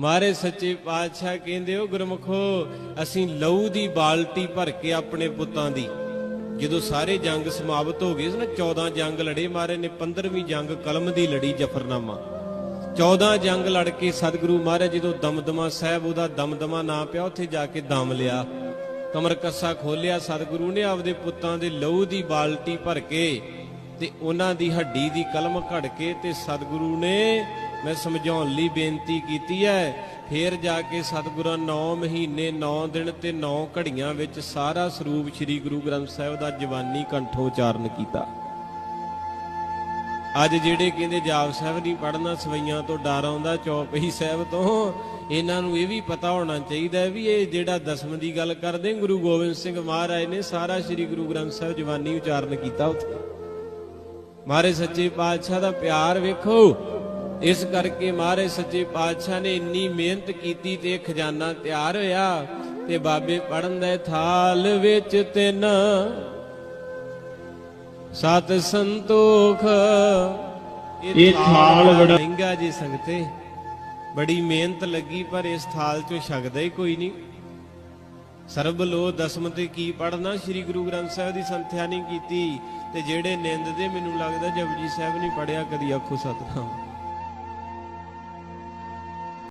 ਮਾਰੇ ਸੱਚੇ ਪਾਤਸ਼ਾਹ ਕਹਿੰਦੇ ਹੋ, ਗੁਰਮਖੋ, ਅਸੀਂ ਲਹੂ ਦੀ ਬਾਲਟੀ ਭਰ ਕੇ ਆਪਣੇ ਪੁੱਤਾਂ ਦੀ। ਜਦੋਂ ਸਾਰੇ ਜੰਗ ਸਮਾਪਤ ਹੋ ਗਏ ਸੀ 14 ਜੰਗ ਲੜੇ ਮਾਰੇ ਨੇ 15ਵੀਂ ਜੰਗ ਕਲਮ ਦੀ ਲੜੀ ਜਫਰਨਾਮਾ। 14 ਜੰਗ ਲੜ ਕੇ ਸਤਿਗੁਰੂ ਮਹਾਰਾਜ ਜਦੋਂ ਦਮਦਮਾ ਸਾਹਿਬ ਉਹਦਾ ਦਮਦਮਾ ਨਾਂ ਪਿਆ, ਉੱਥੇ ਜਾ ਕੇ ਦਮ ਲਿਆ। ਕਮਰ ਕੱਸਾ ਖੋਲਿਆ ਸਤਿਗੁਰੂ ਨੇ ਆਪਦੇ ਪੁੱਤਾਂ ਦੇ ਲਹੂ ਦੀ ਬਾਲਟੀ ਭਰ ਕੇ ਤੇ ਉਹਨਾਂ ਦੀ ਹੱਡੀ ਦੀ ਕਲਮ ਘੜ ਕੇ ਤੇ ਸਤਿਗੁਰੂ ਨੇ ਮੈਂ ਸਮਝਾਉਣ ਲਈ ਬੇਨਤੀ ਕੀਤੀ ਹੈ, ਫੇਰ ਜਾ ਕੇ ਸਤਿਗੁਰਾਂ 9 ਮਹੀਨੇ 9 ਦਿਨ ਤੇ 9 ਘੜੀਆਂ ਵਿੱਚ ਸਾਰਾ ਸਰੂਪ ਸ੍ਰੀ ਗੁਰੂ ਗ੍ਰੰਥ ਸਾਹਿਬ ਦਾ ਜਵਾਨੀ ਕੰਠੋ ਉਚਾਰਨ ਕੀਤਾ। ਅੱਜ ਜਿਹੜੇ ਕਹਿੰਦੇ ਜਾਪ ਸਾਹਿਬ ਨਹੀਂ ਪੜਨਾ ਸਵਈਆਂ ਤੋਂ ਡਰ ਆਉਂਦਾ ਚੌਪਈ ਸਾਹਿਬ ਤੋਂ, ਇਹਨਾਂ ਨੂੰ ਇਹ ਵੀ ਪਤਾ ਹੋਣਾ ਚਾਹੀਦਾ ਵੀ ਇਹ ਜਿਹੜਾ ਦਸਮ ਦੀ ਗੱਲ ਕਰਦੇ, ਗੁਰੂ ਗੋਬਿੰਦ ਸਿੰਘ ਮਹਾਰਾਜ ਨੇ ਸਾਰਾ ਸ੍ਰੀ ਗੁਰੂ ਗ੍ਰੰਥ ਸਾਹਿਬ ਜਵਾਨੀ ਉਚਾਰਨ ਕੀਤਾ ਉੱਥੇ। ਮਹਾਰਾਜ ਸੱਚੇ ਪਾਤਸ਼ਾਹ ਦਾ ਪਿਆਰ ਵੇਖੋ ਇਸ ਕਰਕੇ ਮਹਾਰਾਜ ਸੱਚੇ ਪਾਤਸ਼ਾਹ ਨੇ ਇੰਨੀ ਮਿਹਨਤ ਕੀਤੀ ਤੇ ਖਜ਼ਾਨਾ ਤਿਆਰ ਹੋਇਆ ਤੇ ਬਾਬੇ ਪੜਨ ਦੇ ਥਾਲ ਵਿੱਚ ਤਿੰਨ ਸਤ ਸੰਤੋਖ। ਇਹ ਥਾਲ ਬੜਾ- ਮਹਿੰਗਾ ਜੀ ਸੰਗਤੇ ਬੜੀ ਮਿਹਨਤ ਲੱਗੀ ਪਰ ਇਸ ਥਾਲ ਚੋਂ ਛਕਦਾ ਹੀ ਕੋਈ ਨਹੀਂ। ਸਰਬ ਲੋ ਦਸਮ ਤੇ ਕੀ ਪੜਨਾ ਸ੍ਰੀ ਗੁਰੂ ਗ੍ਰੰਥ ਸਾਹਿਬ ਦੀ ਸੰਥਿਆ ਨਹੀਂ ਕੀਤੀ ਤੇ ਜਿਹੜੇ ਨਿੰਦ ਦੇ ਮੈਨੂੰ ਲੱਗਦਾ ਜਪਜੀ ਸਾਹਿਬ ਨਹੀਂ ਪੜਿਆ ਕਦੀ ਆਖੋ ਸਤਨਾਮ।